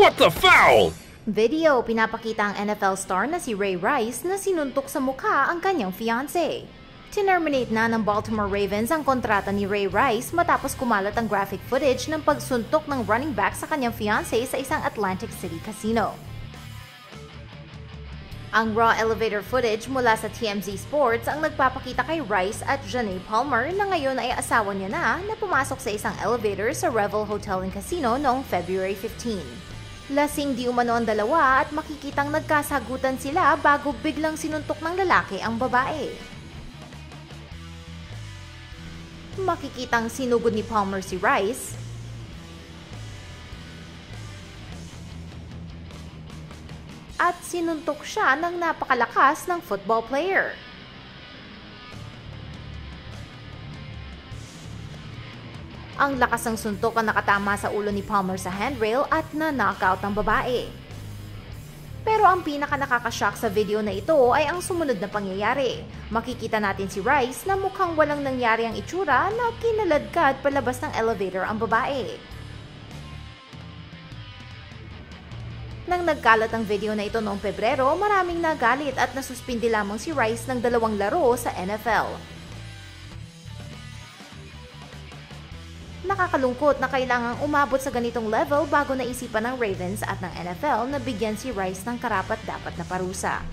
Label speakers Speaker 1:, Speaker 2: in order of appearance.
Speaker 1: What the foul?
Speaker 2: Video, pinapakita ang NFL star na si Ray Rice na sinuntok sa mukha ang kanyang fiancé. Tinerminate na ng Baltimore Ravens ang kontrata ni Ray Rice matapos kumalat ang graphic footage ng pagsuntok ng running back sa kanyang fiancé sa isang Atlantic City casino. Ang raw elevator footage mula sa TMZ Sports ang nagpapakita kay Rice at Janae Palmer na ngayon ay asawa niya na na pumasok sa isang elevator sa Revel Hotel and Casino noong February 15. Lasing di umano ang dalawa at makikitang nagkasagutan sila bago biglang sinuntok ng lalaki ang babae. Makikitang sinugod ni Palmer si Rice. At sinuntok siya ng napakalakas ng football player. Ang lakas ng suntok ang nakatama sa ulo ni Palmer sa handrail at na-knockout ang babae. Pero ang pinaka nakakashock sa video na ito ay ang sumunod na pangyayari. Makikita natin si Rice na mukhang walang nangyari ang itsura na kinaladkad palabas ng elevator ang babae. Nang nagkalat ang video na ito noong Pebrero, maraming nagalit at nasuspindi lamang si Rice ng dalawang laro sa NFL. Nakakalungkot na kailangang umabot sa ganitong level bago naisipan ng Ravens at ng NFL na bigyan si Rice ng karapat-dapat na parusa.